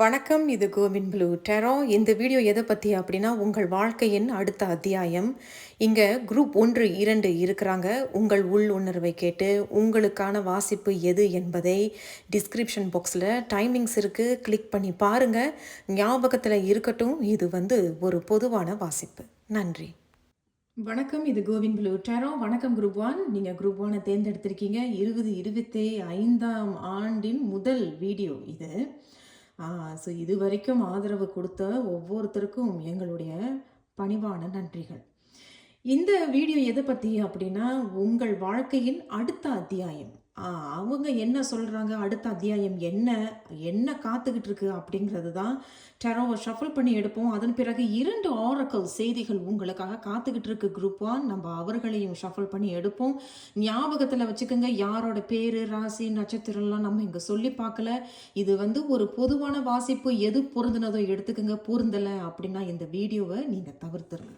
வணக்கம் இது CoWIN blue. டெரோ இந்த வீடியோ எதை பற்றி அப்படின்னா உங்கள் வாழ்க்கையின் அடுத்த அத்தியாயம். இங்கே குரூப் ஒன்று இரண்டு இருக்கிறாங்க. உங்கள் உள் உணர்வை கேட்டு உங்களுக்கான வாசிப்பு எது என்பதை டிஸ்கிரிப்ஷன் பாக்ஸில் டைமிங்ஸ் இருக்குது கிளிக் பண்ணி பாருங்கள் ஞாபகத்தில் இருக்கட்டும். இது வந்து ஒரு பொதுவான வாசிப்பு. நன்றி. வணக்கம் இது கோவின் ப்ளூ. டெரோ வணக்கம் குரூப் ஒன் நீங்கள் குரூப் ஒனை தேர்ந்தெடுத்திருக்கீங்க. இருபது இருபத்தி ஐந்தாம் ஆண்டின் முதல் வீடியோ இது. ஸோ இது வரைக்கும் ஆதரவு கொடுத்த ஒவ்வொருத்தருக்கும் எங்களுடைய பணிவான நன்றிகள். இந்த வீடியோ எதை பற்றி அப்படின்னா உங்கள் வாழ்க்கையின் அடுத்த அத்தியாயம். அவங்க என்ன சொல்கிறாங்க அடுத்த அத்தியாயம் என்ன? என்ன காத்துக்கிட்டு இருக்கு? அப்படிங்கிறது தான் டெரோவை ஷஃபல் பண்ணி எடுப்போம். அதன் பிறகு இரண்டு ஆரக்கல் செய்திகள் உங்களுக்காக காத்துக்கிட்டு இருக்கு. குரூப் ஒன் நம்ம அவர்களையும் ஷஃபல் பண்ணி எடுப்போம். ஞாபகத்தில் வச்சுக்கோங்க யாரோட பேர் ராசி நட்சத்திரம்லாம் நம்ம இங்கே சொல்லி பார்க்கல. இது வந்து ஒரு பொதுவான வாசிப்பு. எது பொருந்தினதோ எடுத்துக்கோங்க. பொருந்தலை அப்படின்னா இந்த வீடியோவை நீங்கள் தவிர்த்துருங்க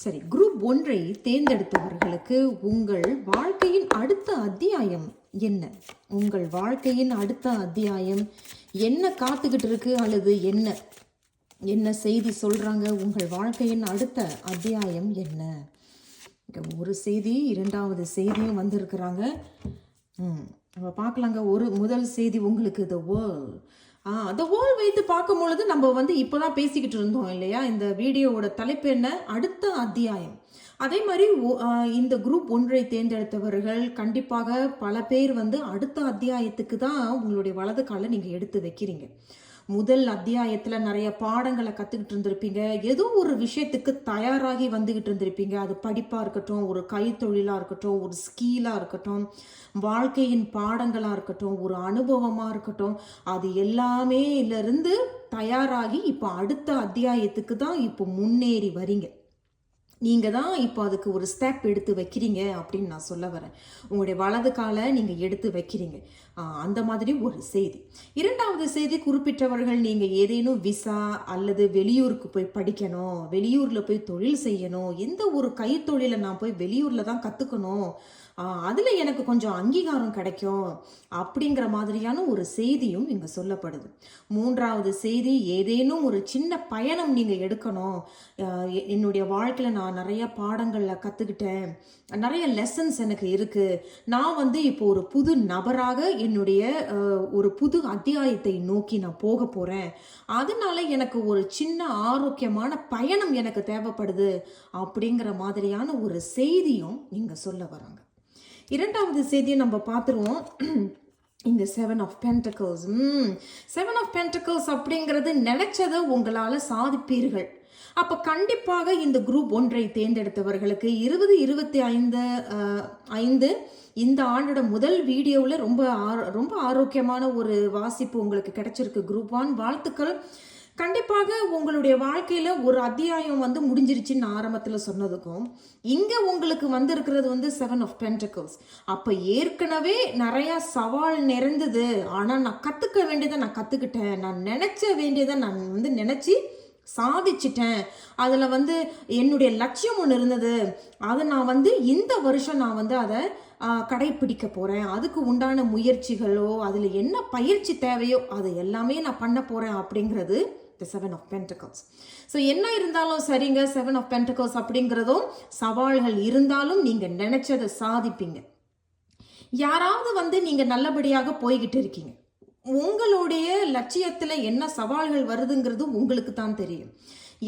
சரி குரூப் ஒன்றை தேர்ந்தெடுத்தவர்களுக்கு உங்கள் வாழ்க்கையின் அடுத்த அத்தியாயம் என்ன? உங்கள் வாழ்க்கையின் அடுத்த அத்தியாயம் என்ன காத்துக்கிட்டு இருக்கு அல்லது என்ன? என்ன செய்தி சொல்றாங்க? உங்கள் வாழ்க்கையின் அடுத்த அத்தியாயம் என்ன? ஒரு செய்தி இரண்டாவது செய்தியும் வந்திருக்கிறாங்க. ம் நம்ம பார்க்கலாங்க. ஒரு முதல் செய்தி உங்களுக்கு the world ah the world வைத்து பார்க்கும் பொழுது நம்ம வந்து இப்போதான் பேசிக்கிட்டு இருந்தோம் இல்லையா? இந்த வீடியோவோட தலைப்பு என்ன? அடுத்த அத்தியாயம். அதே மாதிரி இந்த குரூப் ஒன்றை தேர்ந்தெடுத்தவர்கள் கண்டிப்பாக பல பேர் வந்து அடுத்த அத்தியாயத்துக்கு தான் உங்களுடைய வலது காலை நீங்கள் எடுத்து வைக்கிறீங்க. முதல் அத்தியாயத்தில் நிறைய பாடங்களை கற்றுக்கிட்டு இருந்திருப்பீங்க. ஏதோ ஒரு விஷயத்துக்கு தயாராகி வந்துக்கிட்டு இருந்திருப்பீங்க. அது படிப்பாக இருக்கட்டும் ஒரு கைத்தொழிலாக இருக்கட்டும் ஒரு ஸ்கீலாக இருக்கட்டும் வாழ்க்கையின் பாடங்களாக இருக்கட்டும் ஒரு அனுபவமாக இருக்கட்டும் அது எல்லாமே இருந்து தயாராகி இப்போ அடுத்த அத்தியாயத்துக்கு தான் இப்போ முன்னேறி வரீங்க. நீங்கள் தான் இப்போ அதுக்கு ஒரு ஸ்டெப் எடுத்து வைக்கிறீங்க அப்படின்னு நான் சொல்ல வரேன். உங்களுடைய வலது காலை நீங்கள் எடுத்து வைக்கிறீங்க. அந்த மாதிரி ஒரு செய்தி. இரண்டாவது செய்தி குறிப்பிட்டவர்கள் நீங்கள் ஏதேனும் விசா அல்லது வெளியூருக்கு போய் படிக்கணும் வெளியூரில் போய் தொழில் செய்யணும் எந்த ஒரு கைத்தொழிலை நான் போய் வெளியூரில் தான் கற்றுக்கணும் அதில் எனக்கு கொஞ்சம் அங்கீகாரம் கிடைக்கும் அப்படிங்கிற மாதிரியான ஒரு செய்தியும் இங்கே சொல்லப்படுது. மூன்றாவது செய்தி ஏதேனும் ஒரு சின்ன பயணம் நீங்கள் எடுக்கணும். என்னுடைய வாழ்க்கையில் நான் நிறைய பாடங்களில் கற்றுக்கிட்டேன் நிறைய லெசன்ஸ் எனக்கு இருக்குது நான் வந்து இப்போ ஒரு புது நபராக என்னுடைய ஒரு புது அத்தியாயத்தை நோக்கி நான் போக போகிறேன் அதனால எனக்கு ஒரு சின்ன ஆரோக்கியமான பயணம் எனக்கு தேவைப்படுது அப்படிங்கிற மாதிரியான ஒரு செய்தியும் இங்கே சொல்ல வராங்க. இரண்டாவது செய்தியை நம்ம பார்த்துருவோம். இந்த seven of pentacles seven of pentacles அப்படிங்கிறது நினைச்சதை உங்களால் சாதிப்பீர்கள். அப்போ கண்டிப்பாக இந்த குரூப் ஒன்றை தேர்ந்தெடுத்தவர்களுக்கு இருபது இருபத்தி ஐந்து ஐந்து இந்த ஆண்டோட முதல் வீடியோவில் ரொம்ப ஆரோ- ரொம்ப ஆரோக்கியமான ஒரு வாசிப்பு உங்களுக்கு கிடைச்சிருக்கு. குரூப் ஒன் வாழ்த்துக்கள். கண்டிப்பாக உங்களுடைய வாழ்க்கையில் ஒரு அத்தியாயம் வந்து முடிஞ்சிருச்சுன்னு ஆரம்பத்தில் சொன்னதுக்கும் இங்கே உங்களுக்கு வந்திருக்கிறது வந்து செவன் ஆஃப் பென்டக்கல்ஸ் அப்போ ஏற்கனவே நிறையா சவால் நிறைந்தது. ஆனால் நான் கற்றுக்க வேண்டியதை நான் கற்றுக்கிட்டேன் நான் நினச்ச வேண்டியதை நான் வந்து நினச்சி சாதிச்சிட்டேன். அதில் வந்து என்னுடைய லட்சியம் ஒன்று இருந்தது. அதை நான் வந்து இந்த வருஷம் நான் வந்து அதை கடைப்பிடிக்க போகிறேன் அதுக்கு உண்டான முயற்சிகளோ அதில் என்ன பயிற்சி தேவையோ அது எல்லாமே நான் பண்ண போகிறேன் அப்படிங்கிறது the seven of pentacles so என்ன இருந்தாலும் சரிங்க செவன் ஆஃப் பென்டகல்ஸ் அப்படிங்கிறதும் சவால்கள் இருந்தாலும் நீங்கள் நினச்சதை சாதிப்பீங்க. யாராவது வந்து நீங்கள் நல்லபடியாக போய்கிட்டு இருக்கீங்க. உங்களுடைய லட்சியத்தில் என்ன சவால்கள் வருதுங்கிறது உங்களுக்கு தான் தெரியும்.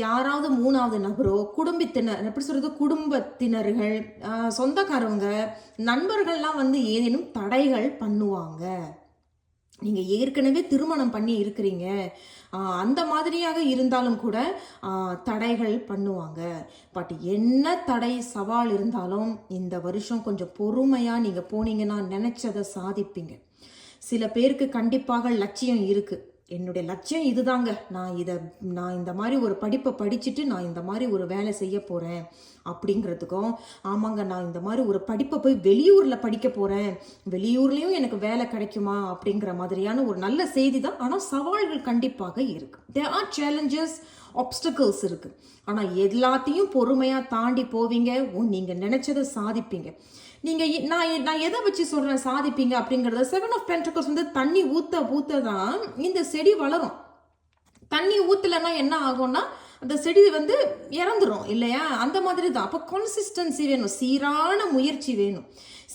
யாராவது மூணாவது நபரோ குடும்பத்தினர் எப்படி சொல்கிறது குடும்பத்தினர்கள் சொந்தக்காரவங்க நண்பர்கள்லாம் வந்து ஏதேனும் தடைகள் பண்ணுவாங்க. நீங்கள் ஏற்கனவே திருமணம் பண்ணி இருக்கிறீங்க. அந்த மாதிரியாக இருந்தாலும் கூட தடைகள் பண்ணுவாங்க. பட் என்ன தடை சவால் இருந்தாலும் இந்த வருஷம் கொஞ்சம் பொறுமையாக நீங்கள் போனீங்கன்னா நினச்சதை சாதிப்பீங்க. சில பேருக்கு கண்டிப்பாக லட்சியம் இருக்குது என்னுடைய லட்சியம் இதுதாங்க. நான் இதை நான் இந்த மாதிரி ஒரு படிப்பை படிச்சுட்டு நான் இந்த மாதிரி ஒரு வேலை செய்ய போகிறேன் அப்படிங்கிறதுக்கும் ஆமாங்க நான் இந்த மாதிரி ஒரு படிப்பை போய் வெளியூரில் படிக்க போகிறேன் வெளியூர்லேயும் எனக்கு வேலை கிடைக்குமா அப்படிங்கிற மாதிரியான ஒரு நல்ல செய்தி தான் ஆனால் சவால்கள் கண்டிப்பாக இருக்குது தே ஆர் சேலஞ்சஸ் ஆப்ஸ்டக்கிள்ஸ் இருக்குது ஆனால் எல்லாத்தையும் பொறுமையாக தாண்டி போவீங்க. நீங்கள் நினச்சதை சாதிப்பீங்க. நீங்கள் நான் நான் எதை வச்சு சொல்கிறேன் சாதிப்பீங்க அப்படிங்கிறத? செவன் ஆஃப் பென்டக்கல்ஸ் வந்து தண்ணி ஊற்ற ஊற்ற தான் இந்த செடி வளரும். தண்ணி ஊற்றலைன்னா என்ன ஆகும்னா அந்த செடி வந்து இறந்துரும் இல்லையா? அந்த மாதிரி தான் அப்போ கன்சிஸ்டன்சி வேணும். சீரான முயற்சி வேணும்.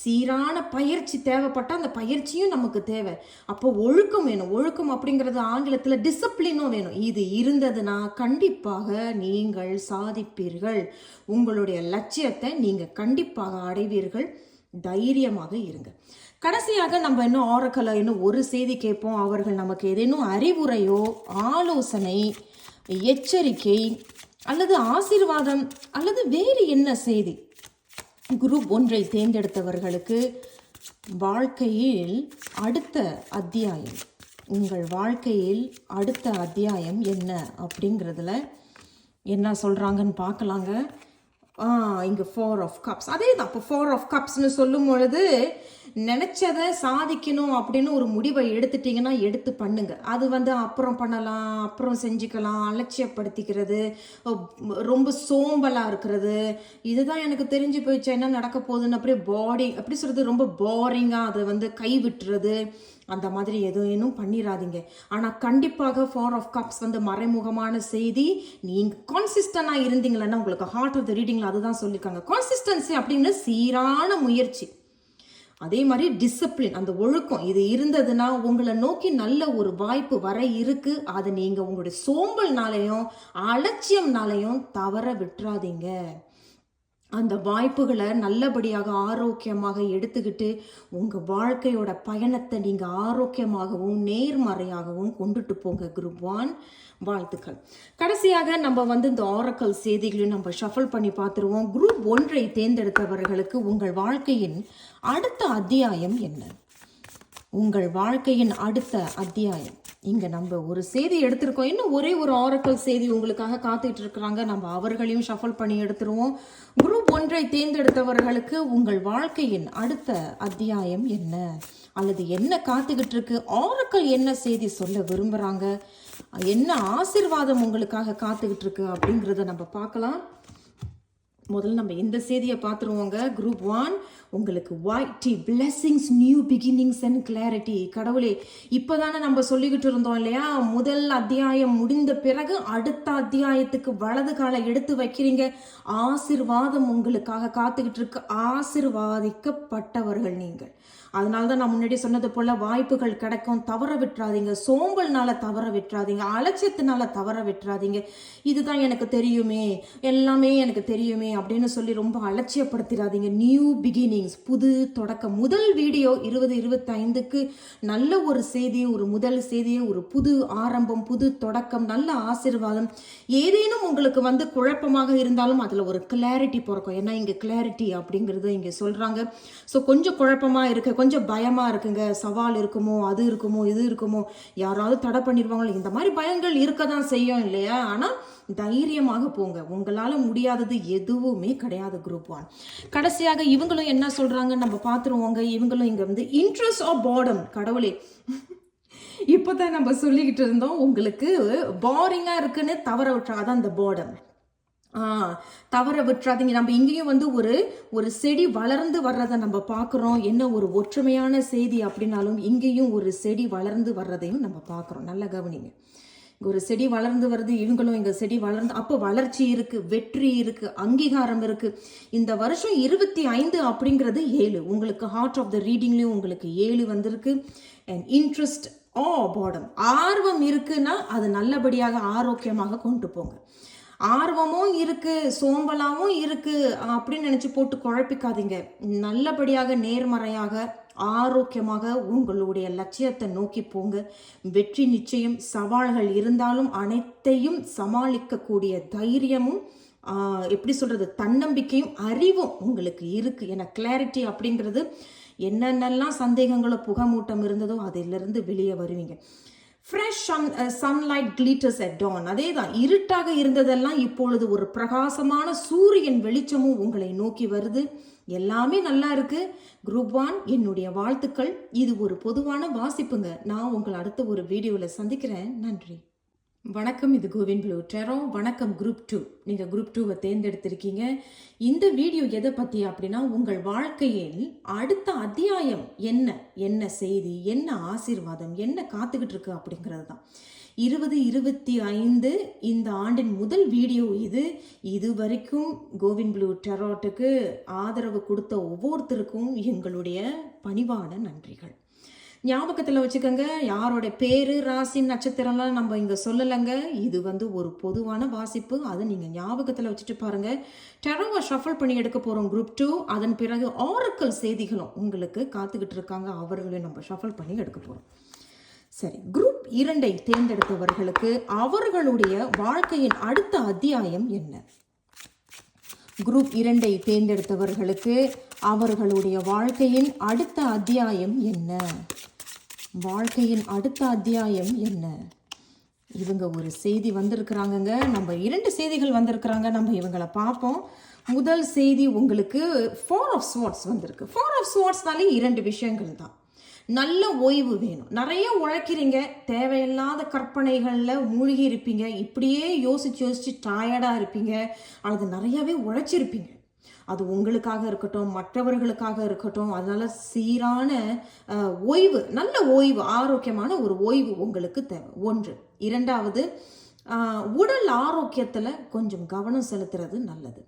சீரான பயிற்சி தேவைப்பட்டால் அந்த பயிற்சியும் நமக்கு தேவை. அப்போ ஒழுக்கம் வேணும். ஒழுக்கம் அப்படிங்கிறது ஆங்கிலத்தில் டிசிப்ளினும் வேணும். இது இருந்ததுன்னா கண்டிப்பாக நீங்கள் சாதிப்பீர்கள். உங்களுடைய லட்சியத்தை நீங்கள் கண்டிப்பாக அடைவீர்கள். தைரியமாக இருங்க. கடைசியாக நம்ம இன்னும் ஆரக்கலை இன்னும் ஒரு செய்தி கேட்போம். அவர்கள் நமக்கு ஏதேனும் அறிவுரையோ ஆலோசனை எச்சரிக்கை அல்லது ஆசீர்வாதம் அல்லது வேறு என்ன செய்தி? குரூப் ஒன்றை தேர்ந்தெடுத்தவர்களுக்கு வாழ்க்கையில் அடுத்த அத்தியாயம் உங்கள் வாழ்க்கையில் அடுத்த அத்தியாயம் என்ன அப்படிங்கிறதுல என்ன சொல்கிறாங்கன்னு பார்க்கலாங்க. இங்கே ஃபோர் ஆஃப் கப்ஸ் அதே தான் இப்போ ஃபோர் ஆஃப் கப்ஸ்னு சொல்லும் பொழுது நினச்சதை சாதிக்கணும் அப்படின்னு ஒரு முடிவை எடுத்துட்டிங்கன்னா எடுத்து பண்ணுங்க. அது வந்து அப்புறம் பண்ணலாம் அப்புறம் செஞ்சுக்கலாம் அலட்சியப்படுத்திக்கிறது ரொம்ப சோம்பலாக இருக்கிறது. இதுதான் எனக்கு தெரிஞ்சு போயிடுச்சு. என்ன நடக்க போகுதுன்னு அப்படியே பாடி அப்படி சொல்கிறது ரொம்ப போரிங்காக அதை வந்து கைவிட்டுறது அந்த மாதிரி எதுவும் பண்ணிடாதீங்க ஆனால் கண்டிப்பாக ஃபோர் ஆஃப் கப்ஸ் வந்து மறைமுகமான செய்தி. நீங்கள் கான்சிஸ்டண்டாக இருந்தீங்களன்னா உங்களுக்கு ஹார்ட் ஆஃப் த ரீடிங்கில் அதுதான் சொல்லியிருக்காங்க கான்சிஸ்டன்சி அப்படின்னு சீரான முயற்சி. அதே மாதிரி டிசிப்ளின் அந்த ஒழுக்கம் இது இருந்ததுன்னா உங்களை நோக்கி நல்ல ஒரு வாய்ப்பு வர இருக்கு. அதை நீங்கள் உங்களுடைய சோம்பல்னாலையும் அலட்சியம்னாலையும் தவற விட்டுறாதீங்க. அந்த வாய்ப்புகளை நல்லபடியாக ஆரோக்கியமாக எடுத்துக்கிட்டு உங்கள் வாழ்க்கையோட பயணத்தை நீங்கள் ஆரோக்கியமாகவும் நேர்மறையாகவும் கொண்டுட்டு போங்க குரூப் ஒன். வாழ்த்துக்கள். கடைசியாக நம்ம வந்து இந்த ஆரக்கல் செய்திகளையும் நம்ம ஷஃபல் பண்ணி பார்த்துருவோம். குரூப் ஒன்றை தேர்ந்தெடுத்தவர்களுக்கு உங்கள் வாழ்க்கையின் அடுத்த அத்தியாயம் என்ன? உங்கள் வாழ்க்கையின் அடுத்த அத்தியாயம். இங்கே நம்ம ஒரு செய்தி எடுத்திருக்கோம். இன்னும் ஒரே ஒரு ஆரக்கல் செய்தி உங்களுக்காக காத்துட்டு இருக்கிறாங்க. நம்ம அவர்களையும் ஷஃபல் பண்ணி எடுத்துருவோம். குரூப் ஒன்றை தேர்ந்தெடுத்தவர்களுக்கு உங்கள் வாழ்க்கையின் அடுத்த அத்தியாயம் என்ன? அல்லது என்ன காத்துக்கிட்டு இருக்கு? ஆரக்கல் என்ன செய்தி சொல்ல விரும்புகிறாங்க என்ன ஆசிர்வாதம் உங்களுக்காக காத்துக்கிட்டு இருக்கு அப்படிங்கிறத நம்ம பார்க்கலாம். முதல்ல நம்ம இந்த செய்தியை பார்த்துருவோங்க. குரூப் ஒன் உங்களுக்கு the blessings new beginnings and clarity கடவுளே இப்போ தானே நம்ம சொல்லிக்கிட்டு இருந்தோம் இல்லையா? முதல் அத்தியாயம் முடிந்த பிறகு அடுத்த அத்தியாயத்துக்கு வலது காலை எடுத்து வைக்கிறீங்க. ஆசிர்வாதம் உங்களுக்காக காத்துக்கிட்டு இருக்கு. ஆசிர்வாதிக்கப்பட்டவர்கள் நீங்கள். அதனால தான் நான் முன்னாடி சொன்னது போல் வாய்ப்புகள் கிடைக்கும் தவற விட்டுறாதீங்க. சோம்பல்னால தவற விட்டுறாதீங்க. அலட்சியத்தினால தவற விட்டுறாதீங்க. இதுதான் எனக்கு தெரியுமே. எல்லாமே எனக்கு தெரியுமே அப்படின்னு சொல்லி ரொம்ப அலட்சியப்படுத்திடாதீங்க நியூ பிகினிங் பிகினிங்ஸ் புது தொடக்கம். முதல் வீடியோ இருபது இருபத்தைந்துக்கு நல்ல ஒரு செய்தி ஒரு முதல் செய்தியை ஒரு புது ஆரம்பம் புது தொடக்கம் நல்ல ஆசிர்வாதம். ஏதேனும் உங்களுக்கு வந்து குழப்பமாக இருந்தாலும் அதில் ஒரு கிளாரிட்டி பிறக்கும். ஏன்னா இங்கே கிளாரிட்டி அப்படிங்கிறது இங்கே சொல்கிறாங்க ஸோ கொஞ்சம் குழப்பமாக இருக்குது கொஞ்சம் பயமாக இருக்குங்க. சவால் இருக்குமோ அது இருக்குமோ இது இருக்குமோ யாராவது தடை பண்ணிடுவாங்களோ இந்த மாதிரி பயங்கள் இருக்க தான் செய்யும் இல்லையா? ஆனால் தைரியமாக போங்க. உங்களால் முடியாதது எதுவுமே கிடையாது குரூப் ஒன் கடைசியாக இவங்களும் என்ன சொல்கிறாங்க நம்ம பார்த்துருவோங்க இவங்களும் இங்கே வந்து இன்ட்ரெஸ்ட் ஆஃப் பாடம் கடவுளே. இப்போ தான் நம்ம சொல்லிக்கிட்டு இருந்தோம் உங்களுக்கு பாரிங்காக இருக்குன்னு தவற விட்டுறாதான் அந்த பாடம் தவற விட்டுறாதீங்க. நம்ம இங்கேயும் வந்து ஒரு ஒரு செடி வளர்ந்து வர்றதை நம்ம பார்க்குறோம் என்ன ஒரு ஒற்றுமையான செய்தி அப்படின்னாலும் இங்கேயும் ஒரு செடி வளர்ந்து வர்றதையும் நம்ம பார்க்குறோம் நல்ல கவனிங்க. ஒரு செடி வளர்ந்து வருது இவங்களும் இங்கே செடி வளர்ந்து அப்போ வளர்ச்சி இருக்குது வெற்றி இருக்குது அங்கீகாரம் இருக்குது இந்த வருஷம் இருபத்தி ஐந்து அப்படிங்கிறது ஏழு. உங்களுக்கு ஹார்ட் ஆஃப் த ரீடிங்லேயும் உங்களுக்கு ஏழு வந்திருக்கு. அண்ட் இன்ட்ரெஸ்ட் ஆ பாடம் ஆர்வம் இருக்குன்னா அது நல்லபடியாக ஆரோக்கியமாக கொண்டு போங்க. ஆர்வமும் இருக்கு சோம்பலாகவும் இருக்குது அப்படின்னு நினச்சி போட்டு குழப்பிக்காதீங்க. நல்லபடியாக நேர்மறையாக ஆரோக்கியமாக உங்களுடைய லட்சியத்தை நோக்கி போங்க. வெற்றி நிச்சயம் சவால்கள் இருந்தாலும் அனைத்தையும் சமாளிக்கக்கூடிய தைரியமும் எப்படி சொல்கிறது தன்னம்பிக்கையும் அறிவும் உங்களுக்கு இருக்குது என கிளாரிட்டி அப்படிங்கிறது என்னென்னலாம் சந்தேகங்களோ புகமூட்டம் இருந்ததோ அதிலிருந்து வெளியே வருவீங்க. Fresh sun sunlight glitters at dawn அதே தான் இருட்டாக இருந்ததெல்லாம் இப்பொழுது ஒரு பிரகாசமான சூரியன் வெளிச்சமும் உங்களை நோக்கி வருது. எல்லாமே நல்லா இருக்கு. குரூப் ஒன் என்னுடைய வாழ்த்துக்கள். இது ஒரு பொதுவான வாசிப்புங்க. நான் உங்களை அடுத்த ஒரு வீடியோவில் சந்திக்கிறேன். நன்றி. வணக்கம் இது கோவின் ப்ளூ டெரோ. வணக்கம் குரூப் டூ. நீங்கள் குரூப் டூவை தேர்ந்தெடுத்திருக்கீங்க. இந்த வீடியோ எதை பற்றி அப்படின்னா உங்கள் வாழ்க்கையில் அடுத்த அத்தியாயம் என்ன? என்ன செய்தி? என்ன ஆசீர்வாதம்? என்ன காத்துக்கிட்டு இருக்கு அப்படிங்கிறது தான் இருபது இருபத்தி ஐந்து இந்த ஆண்டின் முதல் வீடியோ இது. இது வரைக்கும் கோவிந்த் ப்ளூ டெரோட்டுக்கு ஆதரவு கொடுத்த ஒவ்வொருத்தருக்கும் எங்களுடைய பணிவான நன்றிகள். ஞாபகத்தில் வச்சுக்கோங்க யாரோட பேர் ராசி நட்சத்திரம்லாம் நம்ம இங்கே சொல்லலைங்க. இது வந்து ஒரு பொதுவான வாசிப்பு. அதை நீங்கள் ஞாபகத்தில் வச்சுட்டு பாருங்கள் டெரோவை ஷஃபல் பண்ணி எடுக்க போகிறோம் குரூப் டூ அதன் பிறகு ஆரக்கல் செய்திகளும் உங்களுக்கு காத்துக்கிட்டு இருக்காங்க. அவர்களையும் நம்ம ஷஃபல் பண்ணி எடுக்க போகிறோம் சரி குரூப் இரண்டை தேர்ந்தெடுத்தவர்களுக்கு அவர்களுடைய வாழ்க்கையின் அடுத்த அத்தியாயம் என்ன? குரூப் இரண்டை தேர்ந்தெடுத்தவர்களுக்கு அவர்களுடைய வாழ்க்கையின் அடுத்த அத்தியாயம் என்ன? வாழ்க்கையின் அடுத்த அத்தியாயம் என்ன? இவங்க ஒரு செய்தி வந்திருக்கிறாங்கங்க. நம்ம இரண்டு செய்திகள் வந்திருக்கிறாங்க. நம்ம இவங்களை பார்ப்போம். முதல் செய்தி உங்களுக்கு ஃபோர் ஆஃப் ஸ்வாட்ஸ் வந்திருக்கு. ஃபோர் ஆஃப் ஸ்வாட்ஸ்னாலே இரண்டு விஷயங்கள் தான். நல்ல ஓய்வு வேணும். நிறைய உழைக்கிறீங்க தேவையில்லாத கற்பனைகளில் மூழ்கி இருப்பீங்க. இப்படியே யோசிச்சு யோசிச்சு டயர்டாக இருப்பீங்க. அல்லது நிறையாவே உழைச்சிருப்பீங்க. அது உங்களுக்காக இருக்கட்டும் மற்றவர்களுக்காக இருக்கட்டும். அதனால சீரான ஓய்வு நல்ல ஓய்வு ஆரோக்கியமான ஒரு ஓய்வு உங்களுக்கு தேவை. ஒன்று. இரண்டாவது உடல் ஆரோக்கியத்தில் கொஞ்சம் கவனம் செலுத்துறது நல்லது.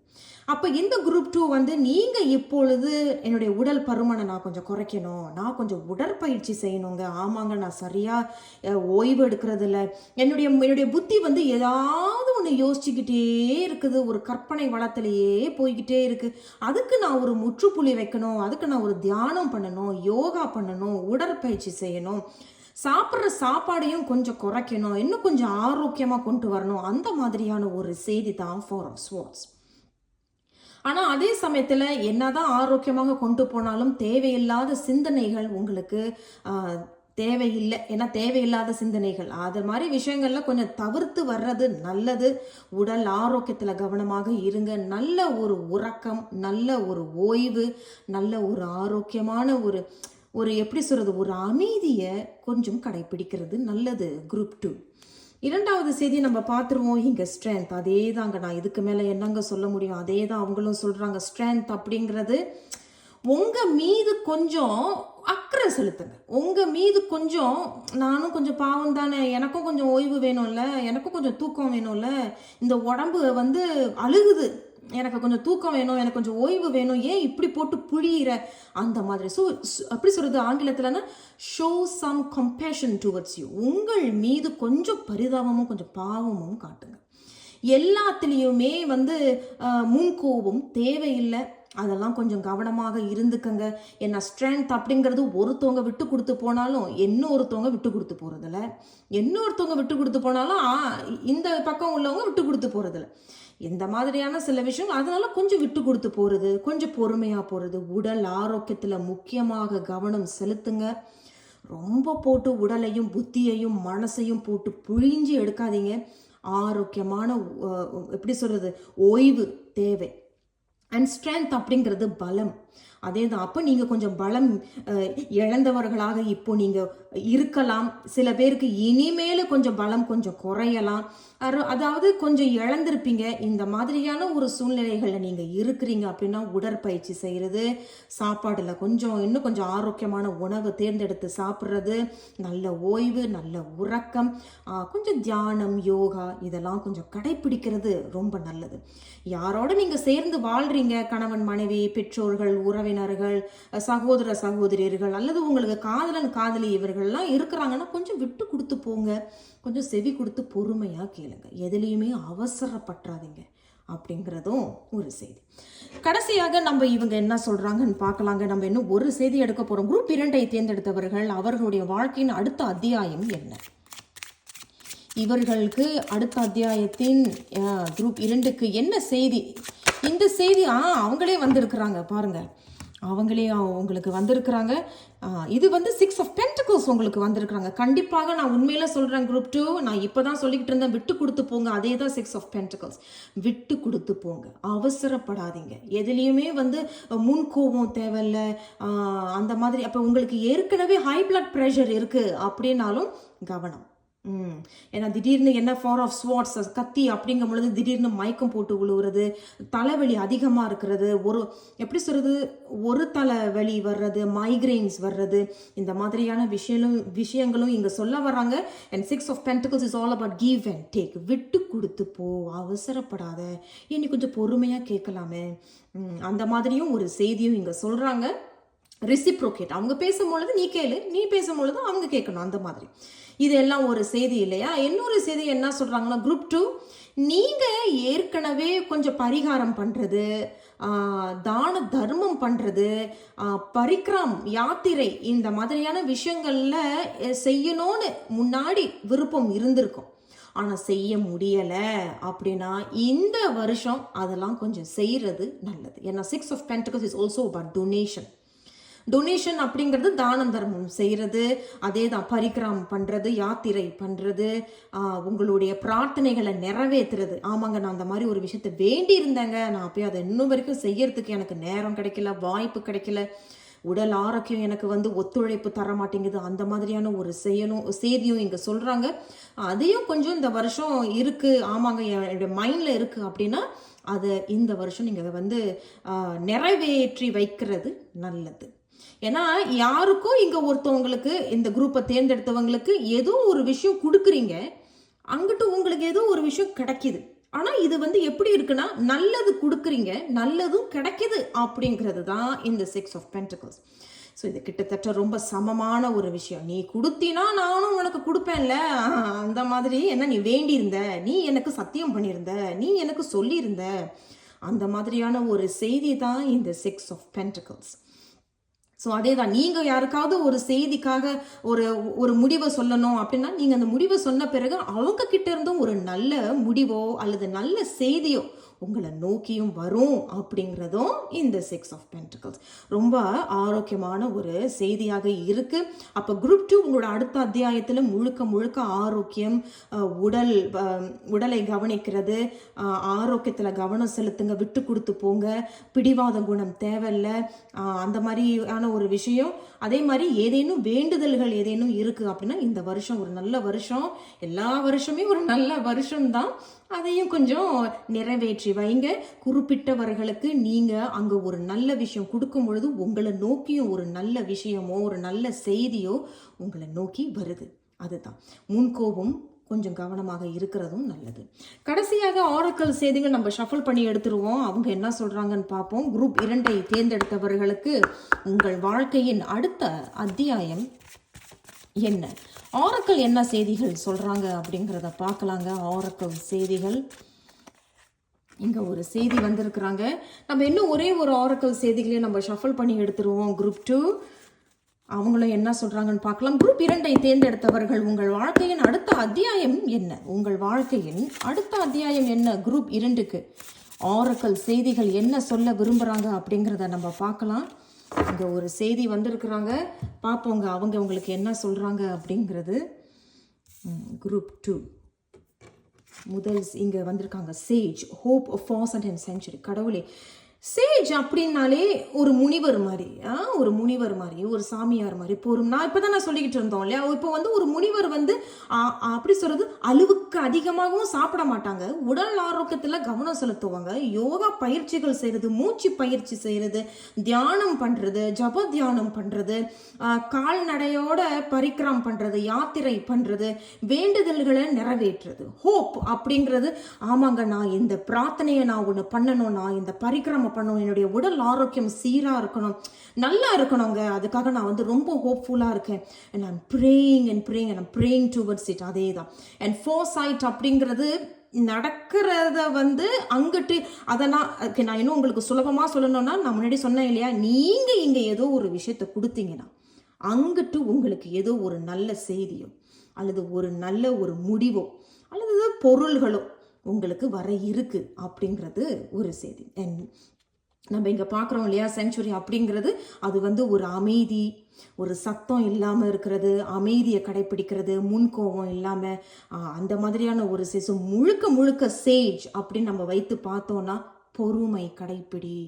அப்போ இந்த குரூப் டூ வந்து நீங்கள் இப்பொழுது என்னுடைய உடல் பருமனை நான் கொஞ்சம் குறைக்கணும். நான் கொஞ்சம் உடற்பயிற்சி செய்யணுங்க. ஆமாங்க நான் சரியாக ஓய்வு எடுக்கிறதில்ல. என்னுடைய என்னுடைய புத்தி வந்து ஏதாவது ஒன்று யோசிச்சுக்கிட்டே இருக்குது. ஒரு கற்பனை வளத்திலேயே போய்கிட்டே இருக்குது அதுக்கு நான் ஒரு முற்றுப்புள்ளி வைக்கணும். அதுக்கு நான் ஒரு தியானம் பண்ணணும். யோகா பண்ணணும். உடற்பயிற்சி செய்யணும். சாப்பிட்ற சாப்பாடையும் கொஞ்சம் குறைக்கணும். இன்னும் கொஞ்சம் ஆரோக்கியமாக கொண்டு வரணும். அந்த மாதிரியான ஒரு செய்தி தான் ஃபார் ஸ்போர்ட்ஸ் ஆனால் அதே சமயத்தில் என்னதான் ஆரோக்கியமாக கொண்டு போனாலும் தேவையில்லாத சிந்தனைகள் உங்களுக்கு தேவையில்லை. ஏன்னா தேவையில்லாத சிந்தனைகள். அது மாதிரி விஷயங்கள்ல கொஞ்சம் தவிர்த்து வர்றது நல்லது. உடல் ஆரோக்கியத்தில் கவனமாக இருங்க. நல்ல ஒரு உறக்கம் நல்ல ஒரு ஓய்வு நல்ல ஒரு ஆரோக்கியமான ஒரு ஒரு எப்படி சொல்கிறது ஒரு அமைதியை கொஞ்சம் கடைப்பிடிக்கிறது நல்லது. குரூப் டூ இரண்டாவது செய்தி நம்ம பார்த்துருவோம். இங்கே ஸ்ட்ரென்த் அதே தாங்க நான் இதுக்கு மேலே என்னங்க சொல்ல முடியும்? அதே தான் அவங்களும் சொல்கிறாங்க ஸ்ட்ரென்த் அப்படிங்கிறது உங்கள் மீது கொஞ்சம் அக்கறை செலுத்துங்க. உங்கள் மீது கொஞ்சம் நானும் கொஞ்சம் பாவம் தானே. எனக்கும் கொஞ்சம் ஓய்வு வேணும்ல. எனக்கும் கொஞ்சம் தூக்கம் வேணும்ல. இந்த உடம்பு வந்து அழுகுது. எனக்கு கொஞ்சம் தூக்கம் வேணும் எனக்கு கொஞ்சம் ஓய்வு வேணும் ஏன் இப்படி போட்டு புழியிற? அந்த மாதிரி. ஸோ அப்படி சொல்கிறது ஆங்கிலத்தில்னா show some compassion towards you உங்கள் மீது கொஞ்சம் பரிதாபமும் கொஞ்சம் பாவமும் காட்டுங்க. எல்லாத்துலேயுமே வந்து முன்கோபம் தேவையில்லை. அதெல்லாம் கொஞ்சம் கவனமாக இருந்துக்கங்க. என்ன ஸ்ட்ரென்த் அப்படிங்கிறது ஒருத்தவங்க விட்டு கொடுத்து போனாலும் இன்னொருத்தவங்க விட்டு கொடுத்து போகிறதில்ல இன்னொருத்தவங்க விட்டு கொடுத்து போனாலும் இந்த பக்கம் உள்ளவங்க விட்டு கொடுத்து போகிறதில்ல இந்த மாதிரியான சில விஷயம் அதனால கொஞ்சம் விட்டு கொடுத்து போகிறது கொஞ்சம் பொறுமையாக போகிறது உடல் ஆரோக்கியத்தில் முக்கியமாக கவனம் செலுத்துங்க. ரொம்ப போட்டு உடலையும் புத்தியையும் மனசையும் போட்டு புழிஞ்சு எடுக்காதீங்க. ஆரோக்கியமான எப்படி சொல்கிறது ஓய்வு தேவை. அண்ட் ஸ்ட்ரென்த் அப்படிங்கிறது பலம். அதே தான் அப்போ நீங்கள் கொஞ்சம் பலம் இழந்தவர்களாக இப்போ நீங்கள் இருக்கலாம். சில பேருக்கு இனிமேல் கொஞ்சம் பலம் கொஞ்சம் குறையலாம். அதாவது கொஞ்சம் இழந்திருப்பீங்க. இந்த மாதிரியான ஒரு சூழ்நிலைகளில் நீங்கள் இருக்கிறீங்க அப்படின்னா உடற்பயிற்சி செய்கிறது சாப்பாடில் கொஞ்சம் இன்னும் கொஞ்சம் ஆரோக்கியமான உணவு தேர்ந்தெடுத்து சாப்பிட்றது நல்ல ஓய்வு நல்ல உறக்கம் கொஞ்சம் தியானம் யோகா இதெல்லாம் கொஞ்சம் கடைப்பிடிக்கிறது ரொம்ப நல்லது. யாரோட நீங்கள் சேர்ந்து வாழ்றீங்க கணவன் மனைவி பெற்றோர்கள் உறவினர்கள் சகோதர சகோதரியர்கள் அல்லது உங்களுக்கு காதலன் காதலி இவர்கள்லாம் இருக்கிறாங்கன்னா கொஞ்சம் விட்டு கொடுத்து போங்க. கொஞ்சம் செவி கொடுத்து பொறுமையாக கேளுங்க. எதுலேயுமே அவசரப்பட்டுறாதீங்க அப்படிங்கிறதும் ஒரு செய்தி. கடைசியாக நம்ம இவங்க என்ன சொல்கிறாங்கன்னு பார்க்கலாங்க. நம்ம இன்னும் ஒரு செய்தி எடுக்க போகிறோம் குரூப் இரண்டை தேர்ந்தெடுத்தவர்கள் அவர்களுடைய வாழ்க்கையின் அடுத்த அத்தியாயம் என்ன? இவர்களுக்கு அடுத்த அத்தியாயத்தின் குரூப் இரண்டுக்கு என்ன செய்தி? இந்த செய்தி ஆ அவங்களே வந்திருக்கிறாங்க பாருங்க. அவங்களே உங்களுக்கு வந்திருக்கிறாங்க. இது வந்து சிக்ஸ் ஆஃப் பென்டிகல்ஸ் உங்களுக்கு வந்திருக்கிறாங்க. கண்டிப்பாக நான் உண்மையில சொல்கிறேன் குரூப் டூ நான் இப்போ தான் சொல்லிக்கிட்டு இருந்தேன் விட்டு கொடுத்து போங்க. அதே தான் சிக்ஸ் ஆஃப் பென்டிகல்ஸ் விட்டு கொடுத்து போங்க. அவசரப்படாதீங்க. எதுலேயுமே வந்து முன் கோபம் தேவையில்ல. அந்த மாதிரி அப்போ உங்களுக்கு ஏற்கனவே ஹை பிளட் ப்ரெஷர் இருக்குது அப்படின்னாலும் கவனம். ஏன்னா திடீர்னு என்ன ஃபார் ஆஃப் ஸ்வாட்ஸ் கத்தி அப்படிங்கும் பொழுது திடீர்னு மயக்கம் போட்டு விழுவுறது தலைவலி அதிகமாக இருக்கிறது ஒரு எப்படி சொல்கிறது ஒரு தலைவலி வர்றது மைக்ரைன்ஸ் வர்றது இந்த மாதிரியான விஷயங்களும் விஷயங்களும் இங்கே சொல்ல வர்றாங்க. And six of pentacles is all about give and take விட்டு கொடுத்து போ அவசரப்படாத. இனி கொஞ்சம் பொறுமையாக கேட்கலாமே. அந்த மாதிரியும் ஒரு செய்தியும் இங்கே சொல்கிறாங்க ரெசிப்ரோகேட் அவங்க பேசும்பொழுது நீ கேளு நீ பேசும்பொழுது அவங்க கேட்கணும் அந்த மாதிரி. இது எல்லாம் ஒரு செய்தி இல்லையா? இன்னொரு செய்தி என்ன சொல்கிறாங்கன்னா குரூப் டூ நீங்கள் ஏற்கனவே கொஞ்சம் பரிகாரம் பண்ணுறது தான தர்மம் பண்ணுறது பரிக்ரம் யாத்திரை இந்த மாதிரியான விஷயங்களில் செய்யணும்னு முன்னாடி விருப்பம் இருந்திருக்கும். ஆனால் செய்ய முடியலை அப்படின்னா இந்த வருஷம் அதெல்லாம் கொஞ்சம் செய்கிறது நல்லது. ஏன்னா six of pentacles is also about donation donation அப்படிங்கிறது தானம் தர்மம். செய்கிறது அதே தான் பரிகிராமம் பண்ணுறது யாத்திரை பண்ணுறது உங்களுடைய பிரார்த்தனைகளை நிறைவேற்றுறது. ஆமாங்க நான் அந்த மாதிரி ஒரு விஷயத்தை வேண்டி இருந்தேங்க. நான் போய் அதை இன்னும் வரைக்கும் செய்யறதுக்கு எனக்கு நேரம் கிடைக்கல வாய்ப்பு கிடைக்கல. உடல் ஆரோக்கியம் எனக்கு வந்து ஒத்துழைப்பு தர மாட்டேங்குது. அந்த மாதிரியான ஒரு செயலும் செய்தியும் இங்கே சொல்கிறாங்க அதையும் கொஞ்சம் இந்த வருஷம் இருக்குது ஆமாங்க என்னுடைய மைண்டில் இருக்குது அப்படின்னா அதை இந்த வருஷம் நீங்கள் வந்து நிறைவேற்றி வைக்கிறது நல்லது. ஏன்னா யாருக்கோ இங்கே ஒருத்தவங்களுக்கு இந்த குரூப்பை தேர்ந்தெடுத்தவங்களுக்கு ஏதோ ஒரு விஷயம் கொடுக்குறீங்க. அங்கிட்டு உங்களுக்கு ஏதோ ஒரு விஷயம் கிடைக்கிது. ஆனால் இது வந்து எப்படி இருக்குன்னா நல்லது கொடுக்குறீங்க நல்லதும் கிடைக்கிது அப்படிங்கிறது தான் இந்த சிக்ஸ் ஆஃப் பென்டிகல்ஸ் ஸோ இது கிட்டத்தட்ட ரொம்ப சமமான ஒரு விஷயம். நீ கொடுத்தினா நானும் உனக்கு கொடுப்பேன்ல. அந்த மாதிரி என்ன நீ வேண்டியிருந்த நீ எனக்கு சத்தியம் பண்ணியிருந்த நீ எனக்கு சொல்லியிருந்த. அந்த மாதிரியான ஒரு செய்தி தான் இந்த சிக்ஸ் ஆஃப் பென்டிகல்ஸ் ஸோ அதே தான் நீங்கள் யாருக்காவது ஒரு செய்திக்காக ஒரு ஒரு முடிவை சொல்லணும் அப்படின்னா நீங்கள் அந்த முடிவை சொன்ன பிறகு அவங்க கிட்ட இருந்தும் ஒரு நல்ல முடிவோ அல்லது நல்ல செய்தியோ உங்களை நோக்கியும் வரும் அப்படிங்கிறதும் இந்த சிக்ஸ் ஆஃப் பென்டிகல்ஸ் ரொம்ப ஆரோக்கியமான ஒரு செய்தியாக இருக்கு. அப்போ குரூப் டூ உங்களோட அடுத்த அத்தியாயத்தில் முழுக்க முழுக்க ஆரோக்கியம் உடல் உடலை கவனிக்கிறது ஆரோக்கியத்தில் கவனம் செலுத்துங்க விட்டு கொடுத்து போங்க பிடிவாத குணம் தேவையில்ல அந்த மாதிரியான ஒரு விஷயம். அதே மாதிரி ஏதேனும் வேண்டுதல்கள் ஏதேனும் இருக்குது அப்படின்னா இந்த வருஷம் ஒரு நல்ல வருஷம். எல்லா வருஷமே ஒரு நல்ல வருஷம்தான். அதையும் கொஞ்சம் நிறைவேற்றி வைங்க. குறிப்பிட்டவர்களுக்கு நீங்கள் அங்கே ஒரு நல்ல விஷயம் கொடுக்கும் பொழுது உங்களை நோக்கியும் ஒரு நல்ல விஷயமோ ஒரு நல்ல செய்தியோ உங்களை நோக்கி வருது. அதுதான். முன்கோபம் கொஞ்சம் கவனமாக இருக்கிறதும் நல்லது. கடைசியாக ஆரக்கல் செய்திகள் நம்ம ஷஃபல் பண்ணி எடுத்துருவோம். அவங்க என்ன சொல்கிறாங்கன்னு பார்ப்போம். குரூப் இரண்டை தேர்ந்தெடுத்தவர்களுக்கு உங்கள் வாழ்க்கையின் அடுத்த அத்தியாயம் என்ன? ஆரக்கல் என்ன செய்திகள் சொல்கிறாங்க அப்படிங்கிறத பார்க்கலாங்க. ஆரக்கல் செய்திகள். இங்கே ஒரு செய்தி வந்திருக்கிறாங்க. நம்ம இன்னும் ஒரே ஒரு ஆரக்கல் செய்திகளையும் நம்ம ஷஃபல் பண்ணி எடுத்துருவோம். குரூப் டூ அவங்களும் என்ன சொல்கிறாங்கன்னு பார்க்கலாம். குரூப் இரண்டை தேர்ந்தெடுத்தவர்கள் உங்கள் வாழ்க்கையின் அடுத்த அத்தியாயம் என்ன? உங்கள் வாழ்க்கையின் அடுத்த அத்தியாயம் என்ன? குரூப் இரண்டுக்கு ஆரக்கல் செய்திகள் என்ன சொல்ல விரும்புகிறாங்க அப்படிங்கிறத நம்ம பார்க்கலாம். இங்கே ஒரு செய்தி வந்திருக்கிறாங்க. பார்ப்போங்க அவங்க உங்களுக்கு என்ன சொல்றாங்க அப்படிங்கிறது. குரூப் டூ முதல் இங்கே வந்திருக்காங்க. சேஜ் ஹோப் ஃபாஸ் அண்ட் செஞ்சுரி கடவுளே சேஜ் அப்படின்னாலே ஒரு முனிவர் மாதிரி ஒரு முனிவர் மாதிரி ஒரு சாமியார் மாதிரி இப்போ ஒரு நான் இப்போ தான் நான் சொல்லிக்கிட்டு இருந்தோம் இல்லையா? இப்போ வந்து ஒரு முனிவர் வந்து அப்படி சொல்கிறது அளவுக்கு அதிகமாகவும் சாப்பிட மாட்டாங்க. உடல் ஆரோக்கியத்தில் கவனம் செலுத்துவாங்க. யோகா பயிற்சிகள் செய்கிறது மூச்சு பயிற்சி செய்கிறது தியானம் பண்ணுறது ஜப தியானம் பண்ணுறது கால்நடையோட பரிக்கிரம் பண்ணுறது யாத்திரை பண்ணுறது வேண்டுதல்களை நிறைவேற்றுறது. ஹோப் அப்படிங்கிறது ஆமாங்க நான் இந்த பிரார்த்தனையை நான் ஒன்று பண்ணணும் நான் இந்த பண்ணணும் என்னுடைய உடல் ஆரோக்கியம் சீராக இருக்கணும். நல்லா இருக்கணுங்க. அதுக்காக நான் வந்து ரொம்ப ஹோப்ஃபுல்லாக இருக்கேன். And I'm praying and praying and praying towards it அதே தான் அண்ட் ஃபோர் சைட் அப்படிங்கிறது நடக்கிறத வந்து அங்கிட்டு அதை நான் நான் இன்னும் உங்களுக்கு சுலபமாக சொல்லணும்னா நான் முன்னாடி சொன்னேன் இல்லையா? நீங்கள் இங்கே ஏதோ ஒரு விஷயத்த கொடுத்தீங்கன்னா அங்கிட்டு உங்களுக்கு ஏதோ ஒரு நல்ல செய்தியோ அல்லது ஒரு நல்ல ஒரு முடிவோ அல்லது பொருள்களோ உங்களுக்கு வர இருக்கு அப்படிங்கிறது ஒரு செய்தி. அண்ட் நம்ம இங்கே பார்க்குறோம் இல்லையா செஞ்சுரி அப்படிங்கிறது அது வந்து ஒரு அமைதி ஒரு சத்தம் இல்லாமல் இருக்கிறது அமைதியை கடைப்பிடிக்கிறது முன்கோபம் இல்லாமல் அந்த மாதிரியான ஒரு சிசு முழுக்க முழுக்க சேஜ் அப்படின்னு நம்ம வைத்து பார்த்தோன்னா பொறுமை கடைப்பிடி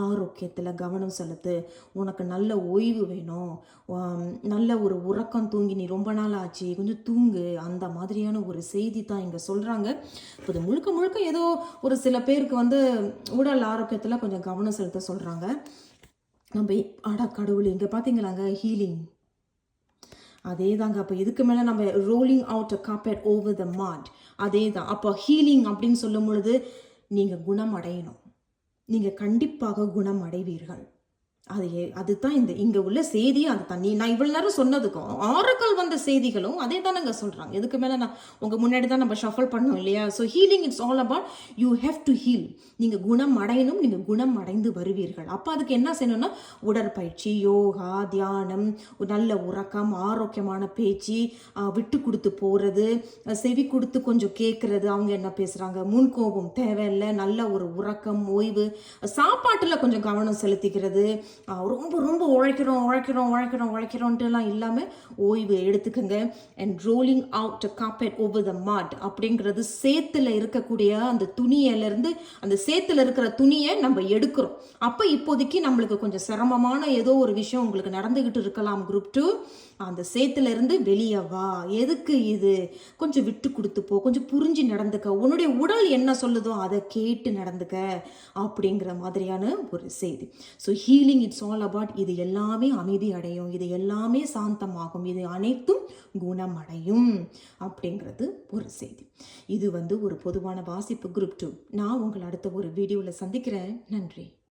ஆரோக்கியத்தில் கவனம் செலுத்து. உனக்கு நல்ல ஓய்வு வேணும். நல்ல ஒரு உறக்கம் தூங்கி நீ ரொம்ப நாள் ஆச்சு கொஞ்சம் தூங்கு. அந்த மாதிரியான ஒரு செய்தி தான் இங்கே சொல்கிறாங்க இப்போ இது முழுக்க முழுக்க ஏதோ ஒரு சில பேருக்கு வந்து உடல் ஆரோக்கியத்தில் கொஞ்சம் கவனம் செலுத்த சொல்கிறாங்க நம்ம ஆடா கடவுள் இங்கே பார்த்தீங்களாங்க ஹீலிங் அதே தாங்க அப்போ இதுக்கு மேலே நம்ம rolling out a carpet over the mat அதே தான் அப்போ ஹீலிங் அப்படின்னு சொல்லும் பொழுது நீங்கள் குணம் அடையணும் நீங்கள் கண்டிப்பாக குணம் அடைவீர்கள் அது ஏ- அதுதான் இந்த இங்கே உள்ள செய்தி அது தண்ணி நான் இவ்வளோ நேரம் சொன்னதுக்கும் ஆரக்கல் வந்த செய்திகளும் அதே தானங்க சொல்கிறாங்க இதுக்கு மேலே நான் உங்கள் முன்னாடி தான் நம்ம ஷஃபல் பண்ணோம் இல்லையா? So healing it's all about you have to heal நீங்கள் குணம் அடையணும் நீங்கள் குணம் அடைந்து வருவீர்கள். அப்போ அதுக்கு என்ன செய்யணும்னா உடற்பயிற்சி யோகா தியானம் நல்ல உறக்கம் ஆரோக்கியமான பேச்சு விட்டு கொடுத்து போகிறது செவி கொடுத்து கொஞ்சம் கேட்குறது அவங்க என்ன பேசுகிறாங்க முன்கோபம் தேவையில்லை நல்ல ஒரு உறக்கம் ஓய்வு சாப்பாட்டில் கொஞ்சம் கவனம் செலுத்திக்கிறது ரொம்ப ரொம்ப உழைக்கிறோம் உழைக்கிறோம் உழைக்கிறோம் உழைக்கிறோன்ட்டுலாம் இல்லாமல் ஓய்வு எடுத்துக்கோங்க. And rolling out carpet over the mat அப்படிங்கிறது சேத்துல இருக்கக்கூடிய அந்த துணியிலேருந்து அந்த சேத்துல இருக்கிற துணியை நம்ம எடுக்கிறோம். அப்போ இப்போதைக்கு நம்மளுக்கு கொஞ்சம் சிரமமான ஏதோ ஒரு விஷயம் உங்களுக்கு நடந்துக்கிட்டு இருக்கலாம் குரூப் டூ அந்த சேத்துலேருந்து வெளியே வா. எதுக்கு இது? கொஞ்சம் விட்டு கொடுத்து போ. கொஞ்சம் புரிஞ்சு நடந்துக்க. உன்னுடைய உடல் என்ன சொல்லுதோ அதை கேட்டு நடந்துக்க அப்படிங்கிற மாதிரியான ஒரு செய்தி. So healing it's all about இது எல்லாமே அமைதி அடையும் இது எல்லாமே சாந்தமாகும் இது அனைத்தும் குணமடையும் அப்படிங்கிறது ஒரு செய்தி. இது வந்து ஒரு பொதுவான வாசிப்பு குரூப் டூ நான் உங்களை அடுத்த ஒரு வீடியோவில் சந்திக்கிறேன். நன்றி.